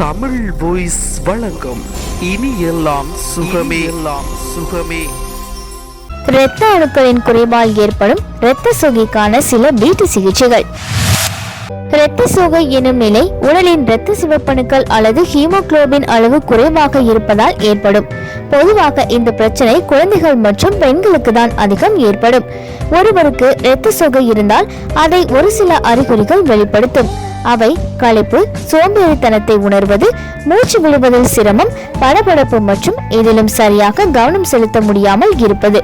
Tamil voice வழங்கும் இனி எல்லாம் சுகமே. எல்லாம் சுகமே. இரத்த அணுக்களின் குறைவால் ஏற்படும் இரத்த சோகைக்கான சில வீட்டு சிகிச்சைகள். இரத்த சோகை எனும் நிலை உடலின் இரத்த சிவப்பணுக்கள் அல்லது ஹீமோகுளோபின் அளவு குறைவாக இருப்பதால் ஏற்படும். பொதுவாக இந்த பிரச்சனை குழந்தைகள் மற்றும் பெண்களுக்கு தான் அதிகம் ஏற்படும். ஒருவருக்கு இரத்த சோகை இருந்தால் அதை ஒரு சில அறிகுறிகள் வெளிப்படுத்தும். அவை களைப்பு சோம்பேறித்தனத்தை உணர்வது மூச்சு விடுவதில் சிரமம் படபடப்பு மற்றும் இதிலும் சரியாக கவனம் செலுத்த முடியாமல் இருப்பது.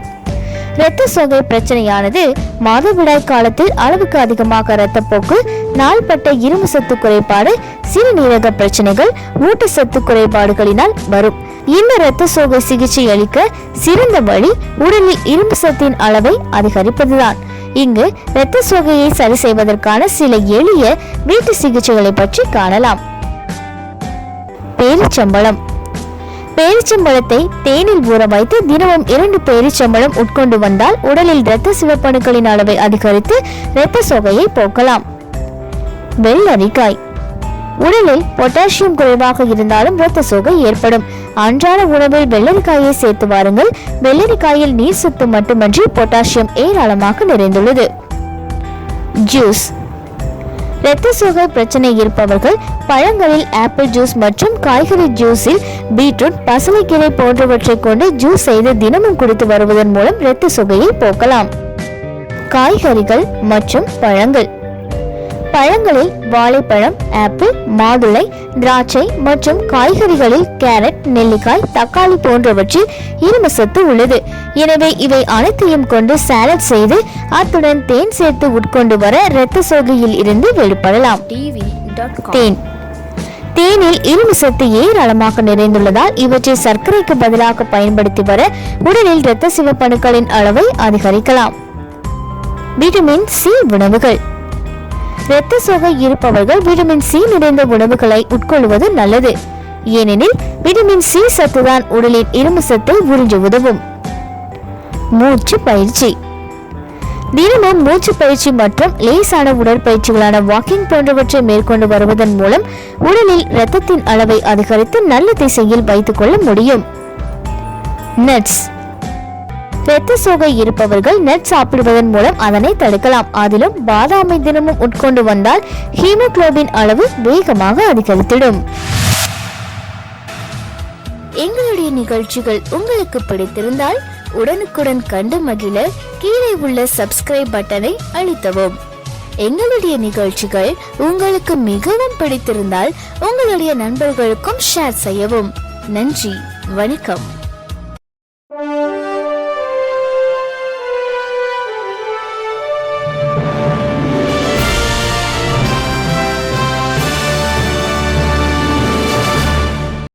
இரத்த சோகை பிரச்சனையானது மாதவிடாய் காலத்தில் அளவுக்கு அதிகமாக இரத்தப்போக்கு நாள்பட்ட இரும்பு சத்து குறைபாடு சிறுநீரக பிரச்சனைகள் ஊட்டச்சத்து குறைபாடுகளினால் வரும். இந்த இரத்த சோகை சிகிச்சை அளிக்க சிறந்த வழி உடலில் இரும்பு சத்தின் அளவை அதிகரிப்பதுதான். இங்கு இரத்த சோகையை சரி செய்வதற்கான சில எளிய வீட்டு சிகிச்சைகளை பற்றி காணலாம். பேரிச்சம்பழம். பேரிச்சம்பழத்தை தேனில் ஊற வைத்து தினமும் இரண்டு பேரிச்சம்பழம் உட்கொண்டு வந்தால் உடலில் இரத்த சிவப்பணுக்களின் அளவை அதிகரித்து இரத்த சோகையை போக்கலாம். வெள்ளரிக்காய். உடலில் பொட்டாசியம் குறைவாக இருந்தாலும் இரத்த சோகை ஏற்படும். அன்றாட உணவில் வெள்ளரிக்காயை சேர்த்து வாருங்கள். வெள்ளரிக்காயில் நீர் சத்து மட்டுமன்றி பொட்டாசியம் ஏராளமாக நிறைந்துள்ளது. ஜூஸ். இரத்த சோகை பிரச்சனை இருப்பவர்கள் பழங்களில் ஆப்பிள் ஜூஸ் மற்றும் காய்கறி ஜூஸில் பீட்ரூட் பசலைக்கீரை போன்றவற்றை கொண்டு ஜூஸ் செய்து தினமும் குடித்து வருவதன் மூலம் இரத்த சோகையை போக்கலாம். காய்கறிகள் மற்றும் பழங்கள். பழங்களில் வாழைப்பழம் ஆப்பிள் மாதுளை திராட்சை மற்றும் காய்கறிகளில் கேரட் நெல்லிக்காய் தக்காளி போன்றவற்றில் இரும்பு சத்து உள்ளது. எனவே இவை அனைத்தையும் கொண்டு சாலட் செய்து அத்துடன் தேன் சேர்த்து உட்கொண்டு வர இரத்த சோகையில் இருந்து வெளிப்படலாம். தேன். தேனில் இரும்பு சத்து ஏராளமாக நிறைந்துள்ளதால் இவற்றை சர்க்கரைக்கு பதிலாக பயன்படுத்தி வர உடலில் இரத்த சிவப்பணுக்களின் அளவை அதிகரிக்கலாம். விட்டமின் சி உணவுகள். இரத்த சோகை இருப்பவர்கள் விட்டமின் சி நிறைந்த உணவுகளை உட்கொள்வது நல்லது. ஏனெனில் விட்டமின் சி சத்துதான் உடலின் இரும்பு சத்தை உறிஞ்ச உதவும். மூச்சு பயிற்சி. தினமும் மூச்சு பயிற்சி மற்றும் லேசான உடற்பயிற்சிகளான வாக்கிங் போன்றவற்றை மேற்கொண்டு வருவதன் மூலம் உடலில் இரத்தத்தின் அளவை அதிகரித்து நல்ல திசையில் வைத்துக் கொள்ள முடியும். நட்ஸ் இரத்த சோகை இருப்பவர்கள் நெட் சாப்பிடுவதன் மூலம் அதனை தடுக்கலாம். அதிலும் பாதாமை தினமும் உட்கொண்டு வந்தால் ஹீமோகுளோபின் அளவு வேகமாக அதிகரித்திடும். எங்களுடைய நிகழ்ச்சிகள் உங்களுக்கு பிடித்திருந்தால் உடனுக்குடன் கண்டு மகிழ கீழே உள்ள சப்ஸ்கிரைப் பட்டனை அழுத்தவும். எங்களுடைய நிகழ்ச்சிகள் உங்களுக்கு மிகவும் பிடித்திருந்தால் உங்களுடைய நண்பர்களுக்கும் ஷேர் செய்யவும். நன்றி வணக்கம்.